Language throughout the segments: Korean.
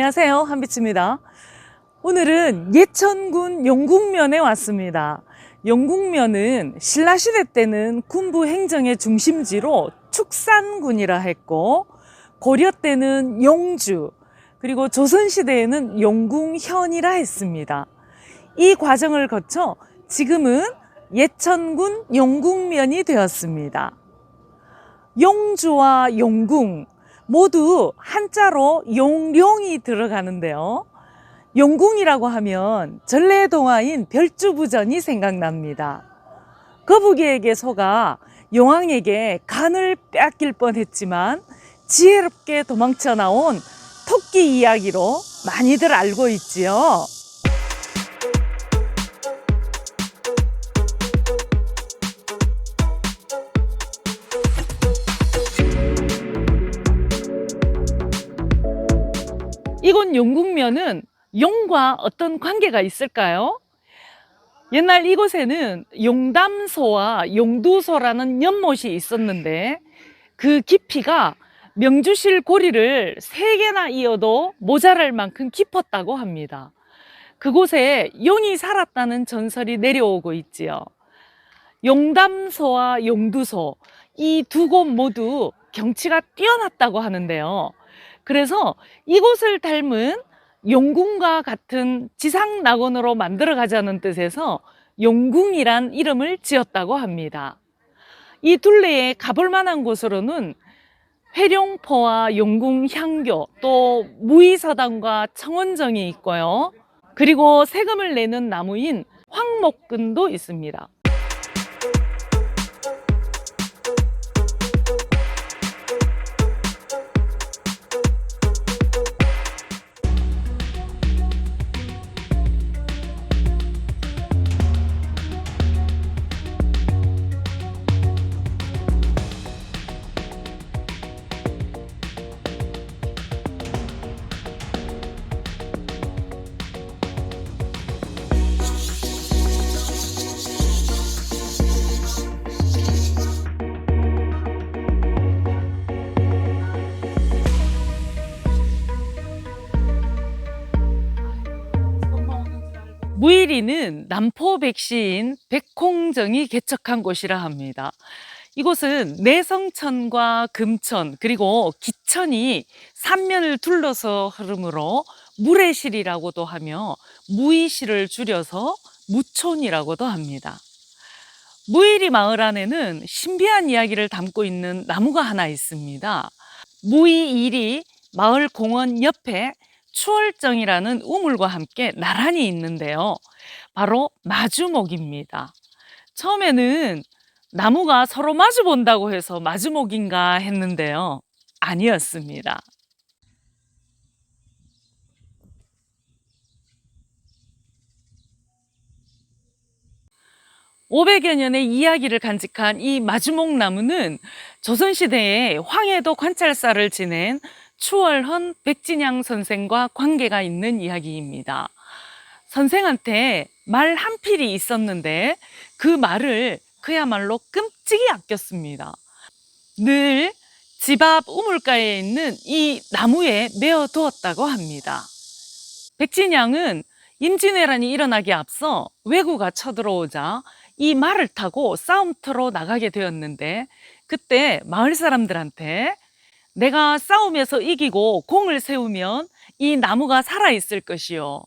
안녕하세요. 한비치입니다. 오늘은 예천군 영국면에 왔습니다. 영국면은 신라시대 때는 군부 행정의 중심지로 축산군이라 했고, 고려 때는 용주, 그리고 조선시대에는 용궁현이라 했습니다. 이 과정을 거쳐 지금은 예천군 용궁면이 되었습니다. 용주와 용궁 모두 한자로 용룡이 들어가는데요. 용궁이라고 하면 전래 동화인 별주부전이 생각납니다. 거북이에게 속아 용왕에게 간을 뺏길 뻔했지만 지혜롭게 도망쳐 나온 토끼 이야기로 많이들 알고 있지요. 이곳 용궁면은 용과 어떤 관계가 있을까요? 옛날 이곳에는 용담소와 용두소라는 연못이 있었는데 그 깊이가 명주실 고리를 세 개나 이어도 모자랄 만큼 깊었다고 합니다. 그곳에 용이 살았다는 전설이 내려오고 있지요. 용담소와 용두소 이 두 곳 모두 경치가 뛰어났다고 하는데요. 그래서 이곳을 닮은 용궁과 같은 지상 낙원으로 만들어 가자는 뜻에서 용궁이란 이름을 지었다고 합니다. 이 둘레에 가볼 만한 곳으로는 회룡포와 용궁 향교, 또 무의사당과 청원정이 있고요. 그리고 세금을 내는 나무인 황목근도 있습니다. 무일이는 남포 백시인 백홍정이 개척한 곳이라 합니다. 이곳은 내성천과 금천 그리고 기천이 삼면을 둘러서 흐르므로 무래실이라고도 하며 무이실을 줄여서 무촌이라고도 합니다. 무일이 마을 안에는 신비한 이야기를 담고 있는 나무가 하나 있습니다. 무이일이 마을 공원 옆에 추월정이라는 우물과 함께 나란히 있는데요. 바로 마주목입니다. 처음에는 나무가 서로 마주 본다고 해서 마주목인가 했는데요. 아니었습니다. 500여 년의 이야기를 간직한 이 마주목 나무는 조선시대에 황해도 관찰사를 지낸 추월헌 백진양 선생과 관계가 있는 이야기입니다. 선생한테 말 한 필이 있었는데 그 말을 그야말로 끔찍이 아꼈습니다. 늘 집 앞 우물가에 있는 이 나무에 메어 두었다고 합니다. 백진양은 임진왜란이 일어나기 앞서 왜구가 쳐들어오자 이 말을 타고 싸움터로 나가게 되었는데 그때 마을 사람들한테 내가 싸움에서 이기고 공을 세우면 이 나무가 살아있을 것이요.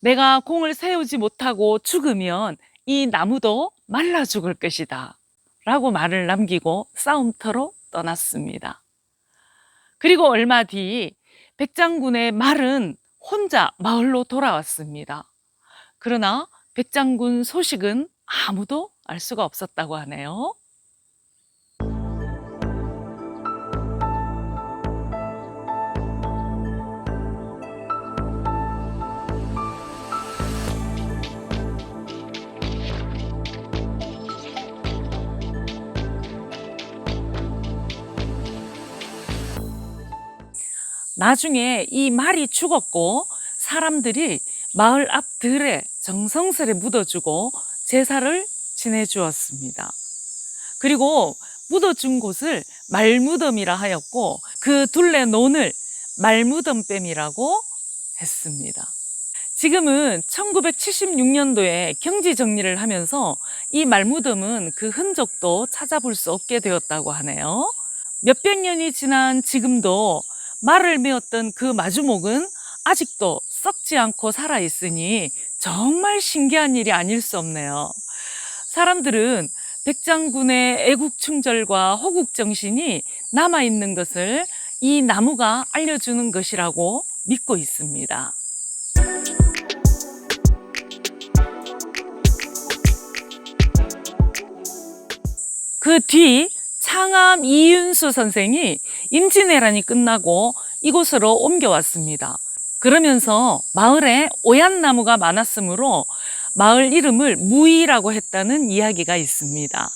내가 공을 세우지 못하고 죽으면 이 나무도 말라 죽을 것이다. 라고 말을 남기고 싸움터로 떠났습니다. 그리고 얼마 뒤 백장군의 말은 혼자 마을로 돌아왔습니다. 그러나 백장군 소식은 아무도 알 수가 없었다고 하네요. 나중에 이 말이 죽었고 사람들이 마을 앞 들에 정성스레 묻어주고 제사를 지내 주었습니다. 그리고 묻어준 곳을 말무덤이라 하였고 그 둘레 논을 말무덤뱀이라고 했습니다. 지금은 1976년도에 경지 정리를 하면서 이 말무덤은 그 흔적도 찾아볼 수 없게 되었다고 하네요. 몇백 년이 지난 지금도 말을 메웠던 그 마주목은 아직도 썩지 않고 살아 있으니 정말 신기한 일이 아닐 수 없네요. 사람들은 백장군의 애국 충절과 호국 정신이 남아 있는 것을 이 나무가 알려주는 것이라고 믿고 있습니다. 그 뒤 창암 이윤수 선생이 임진왜란이 끝나고 이곳으로 옮겨왔습니다. 그러면서 마을에 오얏나무가 많았으므로 마을 이름을 무이라고 했다는 이야기가 있습니다.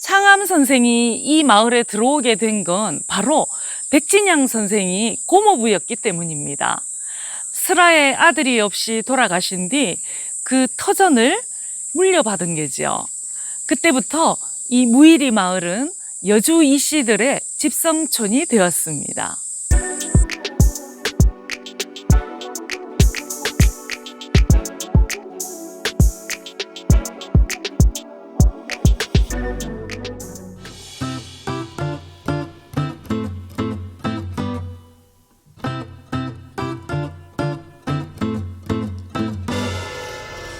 창암 선생이 이 마을에 들어오게 된 건 바로 백진양 선생이 고모부였기 때문입니다. 슬아의 아들이 없이 돌아가신 뒤 그 터전을 물려받은 게지요. 그때부터 이 무일이 마을은 여주 이씨들의 집성촌이 되었습니다.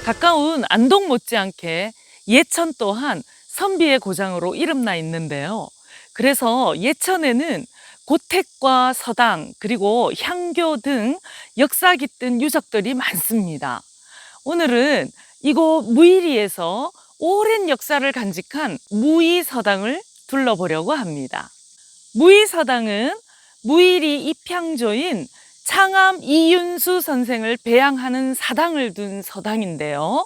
가까운 안동 못지않게 예천 또한 선비의 고장으로 이름나 있는데요. 그래서 예천에는 고택과 서당 그리고 향교 등 역사 깃든 유적들이 많습니다. 오늘은 이곳 무이리에서 오랜 역사를 간직한 무이 서당을 둘러보려고 합니다. 무이 서당은 무이리 입향조인 창암 이윤수 선생을 배양하는 사당을 둔 서당인데요.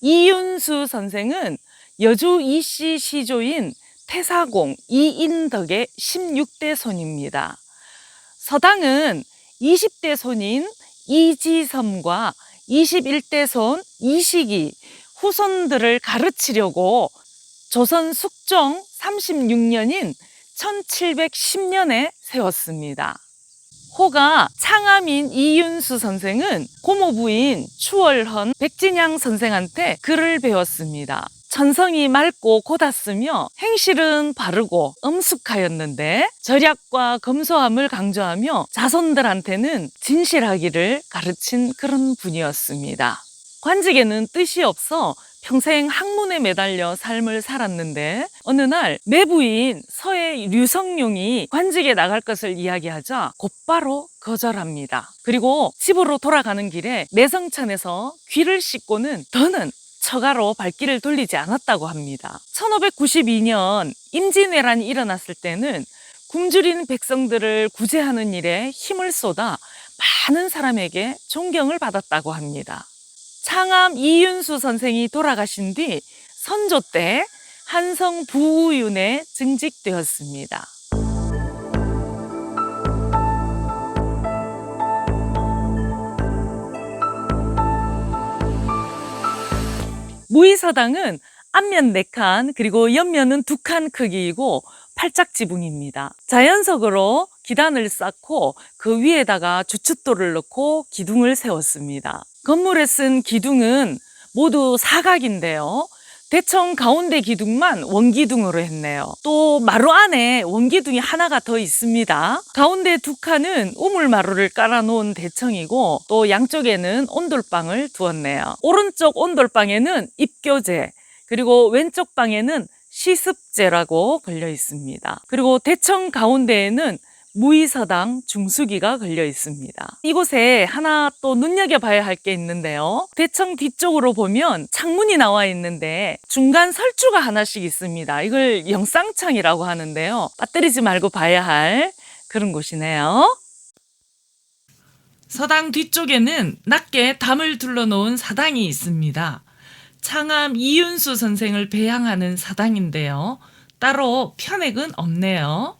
이윤수 선생은 여주 이씨 시조인 태사공 이인덕의 16대 손입니다. 서당은 20대 손인 이지섬과 21대 손 이식이 후손들을 가르치려고 조선 숙종 36년인 1710년에 세웠습니다. 호가 창암인 이윤수 선생은 고모부인 추월헌 백진양 선생한테 글을 배웠습니다. 천성이 맑고 고닫으며 행실은 바르고 엄숙하였는데 절약과 검소함을 강조하며 자손들한테는 진실하기를 가르친 그런 분이었습니다. 관직에는 뜻이 없어 평생 학문에 매달려 삶을 살았는데 어느 날 내부인 서해 류성룡이 관직에 나갈 것을 이야기하자 곧바로 거절합니다. 그리고 집으로 돌아가는 길에 내성천에서 귀를 씻고는 더는 처가로 발길을 돌리지 않았다고 합니다. 1592년 임진왜란이 일어났을 때는 굶주린 백성들을 구제하는 일에 힘을 쏟아 많은 사람에게 존경을 받았다고 합니다. 창암 이윤수 선생이 돌아가신 뒤 선조 때 한성 부우윤에 증직되었습니다. 무의서당은 앞면 4칸 그리고 옆면은 2칸 크기이고 팔짝 지붕입니다. 자연석으로 기단을 쌓고 그 위에다가 주춧돌을 넣고 기둥을 세웠습니다. 건물에 쓴 기둥은 모두 사각인데요. 대청 가운데 기둥만 원기둥으로 했네요. 또 마루 안에 원기둥이 하나가 더 있습니다. 가운데 두 칸은 우물마루를 깔아놓은 대청이고 또 양쪽에는 온돌방을 두었네요. 오른쪽 온돌방에는 입교제 그리고 왼쪽 방에는 시습제라고 걸려 있습니다. 그리고 대청 가운데에는 무의서당 중수기가 걸려 있습니다. 이곳에 하나 또 눈여겨봐야 할 게 있는데요. 대청 뒤쪽으로 보면 창문이 나와 있는데 중간 설주가 하나씩 있습니다. 이걸 영상창이라고 하는데요. 빠뜨리지 말고 봐야 할 그런 곳이네요. 서당 뒤쪽에는 낮게 담을 둘러놓은 사당이 있습니다. 창암 이윤수 선생을 배양하는 사당인데요. 따로 편액은 없네요.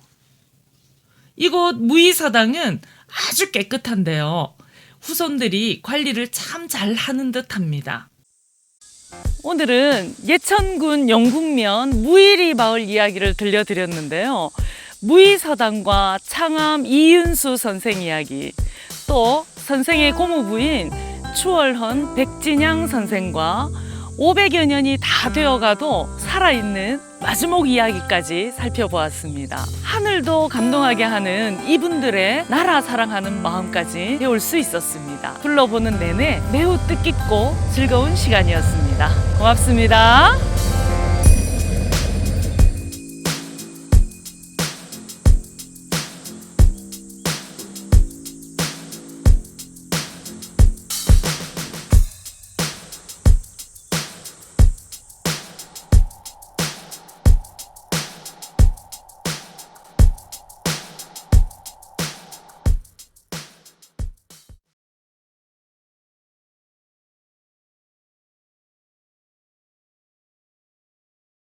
이곳 무의사당은 아주 깨끗한데요. 후손들이 관리를 참 잘 하는 듯 합니다. 오늘은 예천군 영국면 무일이 마을 이야기를 들려드렸는데요. 무의서당과 창암 이윤수 선생 이야기, 또 선생의 고모부인 추월헌 백진양 선생과 500여 년이 다 되어가도 살아있는 마지막 이야기까지 살펴보았습니다. 하늘도 감동하게 하는 이분들의 나라 사랑하는 마음까지 배울 수 있었습니다. 둘러보는 내내 매우 뜻깊고 즐거운 시간이었습니다. 고맙습니다.